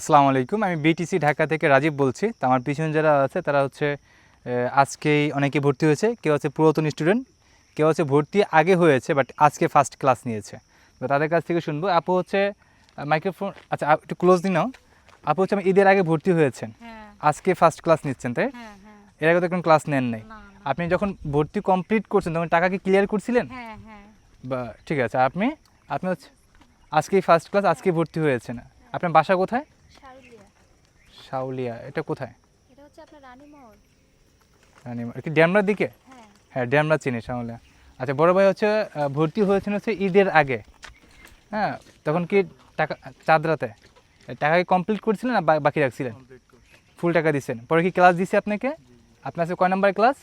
আসসালামু আলাইকুম। আমি বিটিসি ঢাকা থেকে রাজীব বলছি। তো আমার পিছনে যারা আছে তারা হচ্ছে আজকেই অনেকে ভর্তি হয়েছে। কেউ হচ্ছে পুরাতন স্টুডেন্ট কেউ হচ্ছে ভর্তি আগে হয়েছে বাট আজকে ফার্স্ট ক্লাস নিয়েছে। তো তাদের কাছ থেকে শুনব। আপু হচ্ছে মাইক্রোফোন আচ্ছা একটু ক্লোজ দিন নাও। আপু হচ্ছে আমি ঈদের আগে ভর্তি হয়েছেন। হ্যাঁ। আজকে ফার্স্ট ক্লাস নিচ্ছেন তাই? হ্যাঁ হ্যাঁ। এর আগে তো কোনো ক্লাস নেন নাই। আপনি যখন ভর্তি কমপ্লিট করছেন তখন টাকা কি ক্লিয়ার করছিলেন? বা ঠিক আছে। আপনি আপনি হচ্ছে আজকেই ফার্স্ট ক্লাস আজকে ভর্তি হয়েছেন। আপনার বাসা কোথায়? শাউলিয়া এটা কোথায়? এটা হচ্ছে আপনার রানীমহল রানী কি ড্যামরার দিকে? হ্যাঁ। হ্যাঁ ড্যামরা চিনি শাউলিয়া। আচ্ছা বড় ভাই হচ্ছে ভর্তি হয়েছেন হচ্ছে ঈদের আগে। হ্যাঁ তখন কি টাকা চাঁদরাতে? টাকা কি কমপ্লিট করছিলেন না বা- বাকি রাখছিলেন? ফুল টাকা দিচ্ছেন। পরে কি ক্লাস দিছে আপনাকে? আপনার হচ্ছে কয় নাম্বার ক্লাস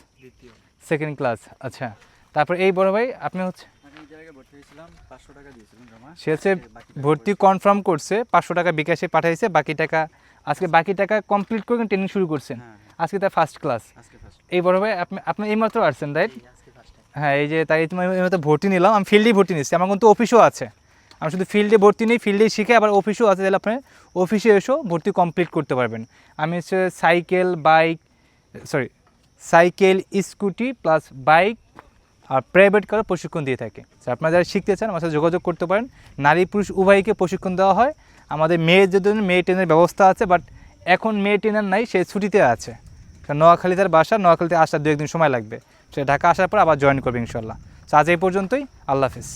সেকেন্ড ক্লাস আচ্ছা। তারপর এই বড় ভাই আপনি হচ্ছে? আমি এই জায়গায় ভর্তি হয়েছিলাম পাঁচশো টাকা দিয়েছিলাম জমা। সে হচ্ছে ভর্তি কনফার্ম করছে পাঁচশো টাকা বিকাশে পাঠাইছে বাকি টাকা আজকে বাকি টাকা কমপ্লিট করে ট্রেনিং শুরু করছেন। হ্যাঁ হ্যাঁ, আজকে তার ফার্স্ট ক্লাস এই বড় ভাই আপনি আপনি এইমাত্র আসছেন রাইট হ্যাঁ এই যে তাই তুমি এইমাত্র ভর্তি নিলাম। আমি ফিল্ডেই ভর্তি নিচ্ছি আমার কিন্তু অফিসও আছে। আমি শুধু ফিল্ডে ভর্তি নিই ফিল্ডেই শিখে আবার অফিসও আছে তাহলে আপনি অফিসে এসেও ভর্তি কমপ্লিট করতে পারবেন। আমি হচ্ছে cycle bike sorry cycle scooty plus bike আর প্রাইভেট কারও প্রশিক্ষণ দিয়ে থাকে। আপনারা যারা শিখতে চান আমার সাথে যোগাযোগ করতে পারেন। নারী পুরুষ উভয়কে প্রশিক্ষণ দেওয়া হয়। আমাদের মেয়েদের জন্য মেয়ে ট্রেনের ব্যবস্থা আছে বাট এখন মেয়ে ট্রেনার নাই, সে ছুটিতে আছে। নোয়াখালী তার বাসা, নোয়াখালীতে আসার দু একদিন সময় লাগবে। সে ঢাকা আসার পর আবার জয়েন করবে ইনশাল্লাহ। তো আজ এই পর্যন্তই, আল্লাহ হাফিজ।